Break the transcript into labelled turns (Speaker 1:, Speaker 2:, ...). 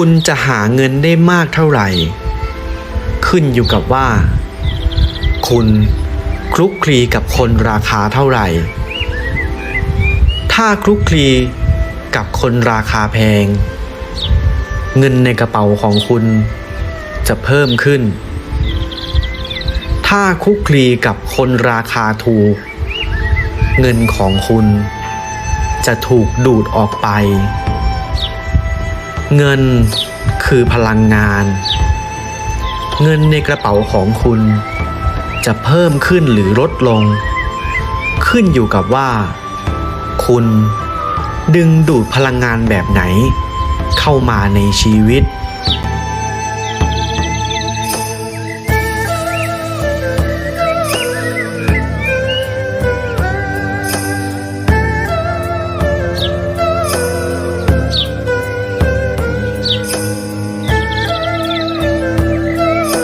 Speaker 1: คุณจะหาเงินได้มากเท่าไหร่ ขึ้นอยู่กับว่า คุณคลุกคลีกับคนราคาเท่าไหร่ ถ้าคลุกคลีกับคนราคาแพง เงินในกระเป๋าของคุณจะเพิ่มขึ้น ถ้าคลุกคลีกับคนราคาถูก เงินของคุณจะถูกดูดออกไป เงินคือพลังงาน เงินในกระเป๋าของคุณ จะเพิ่มขึ้นหรือลดลง ขึ้นอยู่กับว่า คุณดึงดูดพลังงานแบบไหน เข้ามาในชีวิต